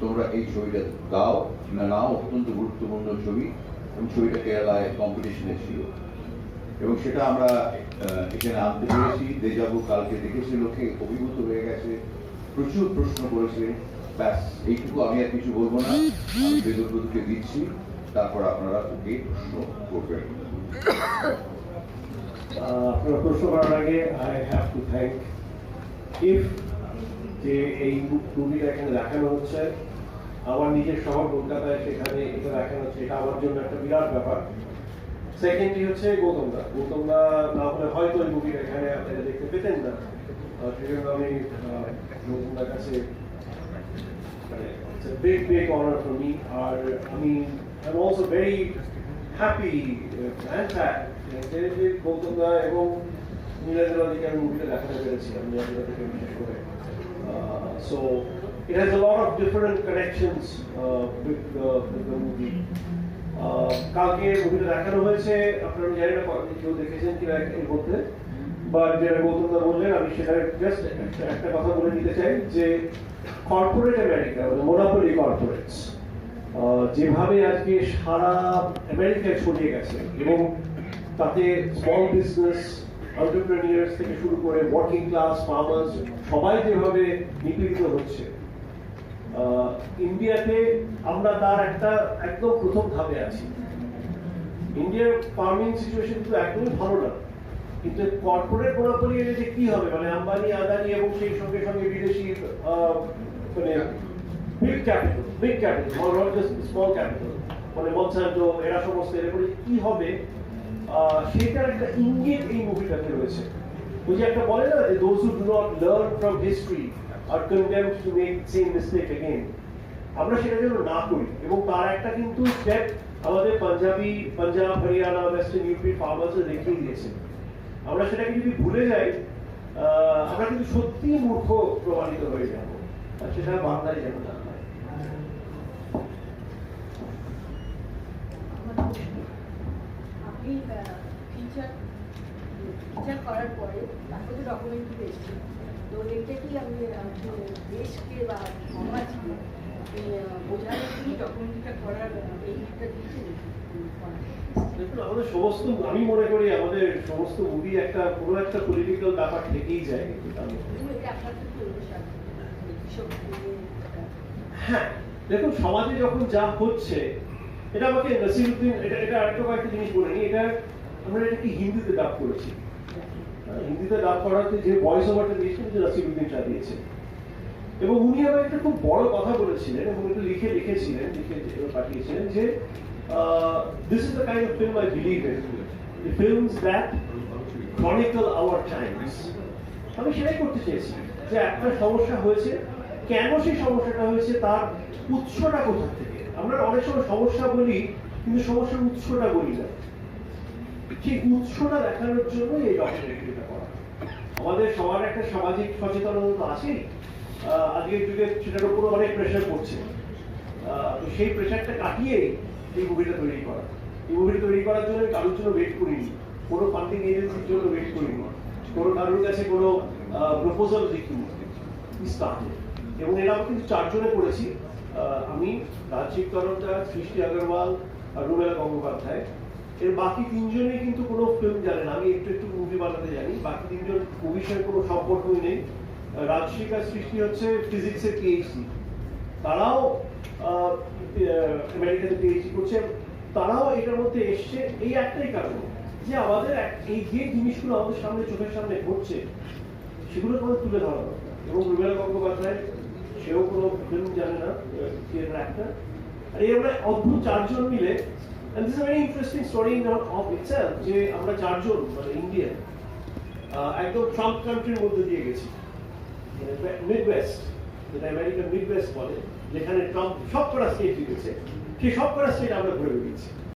তোমরা এই ছবিটা দাও, না নাও, অত্যন্ত গুরুত্বপূর্ণ ছবি। এবং ছবিটা কেরালায় কম্পিটিশনে ছিল। এবং সেটা আমরা এখানে আনতে পেরেছি। দেজাবু কালকে দেখেছে, লোকে অভিভূত হয়ে গেছে, প্রচুর প্রশ্ন করেছে। ব্যাস, এইটুকু আমি আর কিছু বলব না। আমি দিচ্ছি। তারপর আপনারা ওকে প্রশ্ন করবেন। আপনার প্রশ্ন করার আগে I have to thank if যে এই মুভিটা এখানে দেখানো হচ্ছে আমার নিজের শহর কলকাতায় সেখানে এটা দেখানো হচ্ছে এটা আমার জন্য একটা বিরাট ব্যাপার। সেকেন্ডলি হচ্ছে গৌতম দা গৌতম দা না হলে হয়তো এই মুভিটা এখানে আপনারা দেখতে পেতেন না। সেই জন্য আমি আহ, গৌতম দার কাছে মানে it's a big big honor for আর আমি I'm also very happy uh, and sad যে যে গৌতম দা এবং আমি মুভিটা দেখাতে পেরেছিলাম নীলেন্দ্র থেকে বিশেষ করে। So it has a lot of different connections uh, with the with the movie. Ah, কালকে মুভিটা দেখানো হয়েছে আপনারা জানি না কেউ দেখেছেন কিনা এর মধ্যে বাট যেটা গৌতম দা বললেন আমি সেটা জাস্ট একটা কথা বলে নিতে চাই যে কর্পোরেট আমেরিকা মানে মোনাপলি কর্পোরেটস যেভাবে আজকে সারা আমেরিকায় ছড়িয়ে গেছে এবং তাতে স্মল বিজনেস এন্টারপ্রেনিয়ার্স থেকে শুরু করে ওয়ার্কিং ক্লাস ফার্মার্স সবাই যেভাবে নিপীড়িত হচ্ছে ইন্ডিয়াতে আমরা তার একটা একদম প্রথম ধাপে আছি। ইন্ডিয়ার ফার্মিং সিচুয়েশন তো একদমই ভালো না। কিন্তু কর্পোরেট মোনোপলি এলে যে কি হবে? মানে আম্বানি, আদানি এবং সেই সঙ্গে সঙ্গে বিদেশি মানে big capital big capital not small capital মানে মনসান্টো এরা সমস্ত এরপরে কি হবে? সেটার একটা ইঙ্গিত এই মুভিটাতে রয়েছে। ওই যে একটা বলে না যে those who do not learn from history are condemned to make same mistake again আমরা সেটা যেন না করি। এবং তার একটা কিন্তু স্টেপ আমাদের Punjabi, Punjab, Haryana western UP farmers দেখিয়ে দিয়েছে। আমরা সেটাকে যদি ভুলে যাই আমরা কিন্তু সত্যি মূর্খ প্রমাণিত হয়ে যাব। আর সেটা বাংলায় যেন না করার পরে তারপরে তো এটা কি দেশকে বা সমাজকে বোঝানো কি ডকুমেন্টারিটা করার এইটা দিচ্ছে দেখুন আমাদের সমস্ত আমি মনে করি আমাদের সমস্ত মুভি একটা কোনো একটা পলিটিক্যাল ব্যাপার থেকেই যায় কিন্তু তার হ্যাঁ দেখুন সমাজে যখন যা হচ্ছে এটা আমাকে নসিরুদ্দিন এটা এটা আরেকটা কয়েকটা জিনিস বলে নি এটা আমরা এটাকে হিন্দিতে ডাব করেছি? হিন্দিতে ডাব করাতে যে ভয়েস ওভারটা দিয়েছিলেন যে দিয়েছে। এবং উনি আবার একটা খুব বড় কথা বলেছিলেন এবং লিখে লিখেছিলেন লিখে পাঠিয়েছিলেন যে this is the kind of film I believe in films that chronicle our times আমি সেটাই করতে চেয়েছি যে একটা সমস্যা হয়েছে, কেন সেই সমস্যাটা হয়েছে, তার উৎসটা কোথা থেকে? আমরা অনেক সময় সমস্যা বলি, কিন্তু সমস্যার উৎসটা বলি না। সেই উৎসটা দেখানোর জন্য এই ডকুমেন্টারিটা করা। আমাদের সবার একটা সামাজিক সচেতনতা তো আছেই আজকের যুগে সেটার উপর অনেক প্রেশার পড়ছে। তো সেই প্রেশারটা কাটিয়ে এই মুভিটা তৈরি করা। এই মুভিটা তৈরি করার জন্য আমি কারোর জন্য ওয়েট করিনি। কোনো ফান্ডিং এজেন্সির জন্য ওয়েট করিনি। কোনো কারোর কাছে কোনো প্রপোজাল দেখিনি স্টার্টে এবং এরা আমরা কিন্তু চারজনে করেছি। আমি রাজীব তরফদার, সৃষ্টি আগরওয়াল আর রুমেলা গঙ্গোপাধ্যায়। এর বাকি তিনজনেই কিন্তু কোনো ফিল্ম জানে না। আমি একটু একটু মুভি বানাতে জানি। বাকি তিনজন মুভির কোনো সম্পর্কই নেই। আহ, সৃষ্টি হচ্ছে ফিজিক্সের পিএইচডি তারাও আমেরিকাতে পিএইচডি করছে। তারাও এটার মধ্যে এসছে এই একটাই কারণে যে আমাদের এই যে জিনিসগুলো আমাদের সামনে চোখের সামনে ঘটছে সেগুলো তোমাদের তুলে ধরা দরকার। এবং রুবেলা গঙ্গোপাধ্যায় সেও কোনো ফিল্ম জানে না অ্যাক্টর আর এই আমরা অদ্ভুত চারজন মিলে and this is a very interesting story in of itself, যে আমরা চারজন মানে ইন্ডিয়ান একদম ট্রাম্প কান্ট্রির মধ্যে দিয়ে গেছি। মিড ওয়েস্ট যেটা আমেরিকা মিড ওয়েস্ট বলে, যেখানে ট্রাম্প সব কটা স্টেট জিতেছে। সেই সব কটা স্টেট আমরা ঘুরে বেরিয়েছি